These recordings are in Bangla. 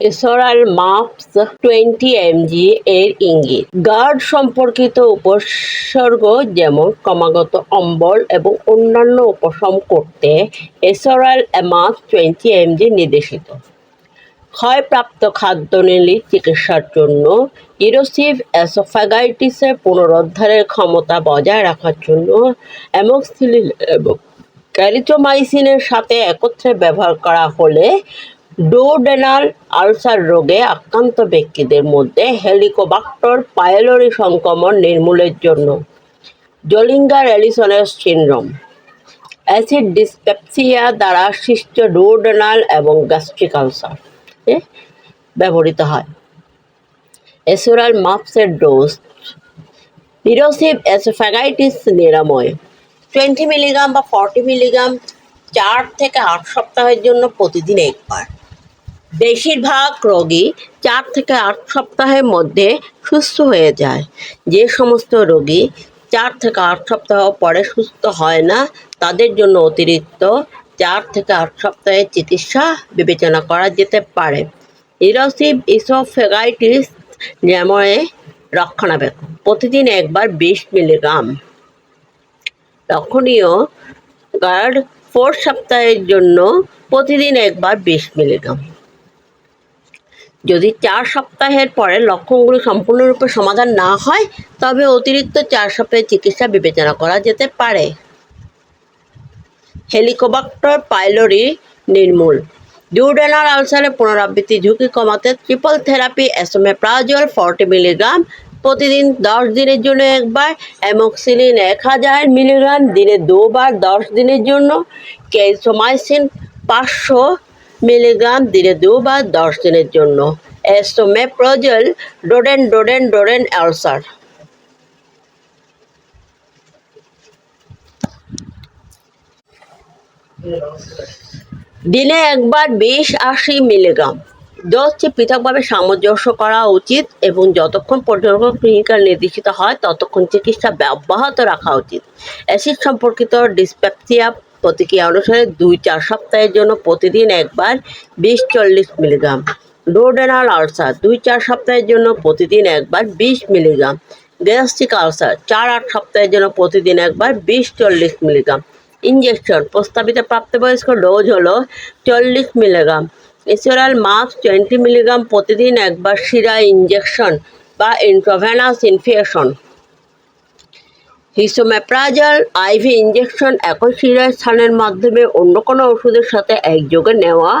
এসরাল মাপস টোয়েন্টি এমজি এর ইঙ্গিত। গার্ড সম্পর্কিত উপসর্গ যেমন ক্রমাগত অম্বল এবং অন্যান্য উপশম করতে এসরাল মাপ টোয়েন্টি এমজি নির্দেশিত। ক্ষয়প্রাপ্ত খাদ্যনালী চিকিৎসার জন্য ইরোসিভ অ্যাসোফ্যাগাইটিসের পুনরুদ্ধারের ক্ষমতা বজায় রাখার জন্য অ্যামোক্সিলিন এবং ক্যারিটোমাইসিনের সাথে একত্রে ব্যবহার করা হলে ডোডেনাল আলসার রোগে আক্রান্ত ব্যক্তিদের মধ্যে হেলিকোবাক্টর পাইলোরি সংক্রমণ নির্মূলের জন্য। জলিঙ্গার অ্যালিসনের সিনড্রোম অ্যাসিড ডিসপেপসিয়া দ্বারা সৃষ্ট ডোডেনাল এবং গ্যাস্ট্রিক আলসার ব্যবহৃত হয়। এসোরাল মাপসের ডোজ নিরোসিভ অ্যাসোফ্যাগাইটিস নিরাময়। টোয়েন্টি মিলিগ্রাম বা ফর্টি মিলিগ্রাম চার থেকে আট সপ্তাহের জন্য প্রতিদিন একবার। বেশিরভাগ রোগী চার থেকে আট সপ্তাহের মধ্যে সুস্থ হয়ে যায়। যে সমস্ত রোগী চার থেকে আট সপ্তাহ পরে সুস্থ হয় না, তাদের জন্য অতিরিক্ত চার থেকে আট সপ্তাহের চিকিৎসা বিবেচনা করা যেতে পারে। ইরোসিভ ইসোফেগাইটিস যেমন রক্ষণাবেক্ষণ। প্রতিদিন একবার বিশ মিলিগ্রাম। লক্ষণীয় গার্ড ফোর সপ্তাহের জন্য প্রতিদিন একবার বিশ মিলিগ্রাম। যদি চার সপ্তাহের পরে লক্ষণগুলি সম্পূর্ণরূপে সমাধান না হয়, তবে অতিরিক্ত চার সপ্তাহের চিকিৎসা বিবেচনা করা যেতে পারে। হেলিকোবাক্টর পাইলোরি নির্মূল। ডিউডেনাল আলসারের পুনরাবৃত্তি ঝুঁকি কমাতে triple therapy esomeprazole forty milligram, প্রতিদিন দশ দিনের জন্য একবার, অ্যামোক্সিলিন এক হাজার মিলিগ্রাম, দিনে দুবার দশ দিনের জন্য কেসোমাইসিন পাঁচশো মিলিগ্রাম দিনে দুবার দশ দিনের জন্য। এসোমেপ্রোজল ডোডেন ডোডেন ডোডেন আলসার দিনে একবার বিশ, আশি মিলিগ্রাম। ডোজটি পৃথকভাবে সামঞ্জস্য করা উচিত এবং যতক্ষণ পর্যন্ত ক্লিনিক্যাল নির্দেশিত হয়, ততক্ষণ চিকিৎসা অব্যাহত রাখা উচিত। অ্যাসিড সম্পর্কিত ডিসপেপসিয়া প্রতিক্রিয়া অনুসারে দুই চার সপ্তাহের জন্য প্রতিদিন একবার বিশ চল্লিশ মিলিগ্রাম। ডোডেনাল আলসার, দুই চার সপ্তাহের জন্য প্রতিদিন একবার বিশ মিলিগ্রাম। গ্যাস্ট্রিক আলসার, চার আট সপ্তাহের জন্য প্রতিদিন একবার বিশ চল্লিশ মিলিগ্রাম। ইঞ্জেকশন প্রস্তাবিত প্রাপ্তবয়স্ক ডোজ হলো চল্লিশ মিলিগ্রাম। এসোরাল মাস্ক টোয়েন্টি মিলিগ্রাম প্রতিদিন একবার শিরা ইঞ্জেকশন বা intravenous infusion. Esomeprazole IV injection একই শিরার স্থানের মাধ্যমে অন্য কোনো ওষুধের সাথে একযোগে নেওয়া,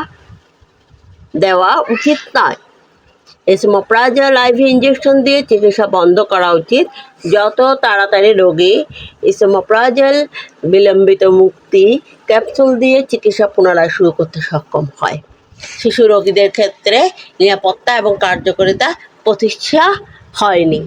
দেওয়া উচিত নয়। এসমোপ্রাজল আইভি ইঞ্জেকশন দিয়ে চিকিৎসা বন্ধ করা উচিত। যত তাড়াতাড়ি রোগী ইসমোপ্রাজল বিলম্বিত মুক্তি ক্যাপসুল দিয়ে চিকিৎসা পুনরায় শুরু করতে সক্ষম হয়। শিশু রোগীদের ক্ষেত্রে নিরাপত্তা এবং কার্যকারিতা প্রতিষ্ঠা হয়নি।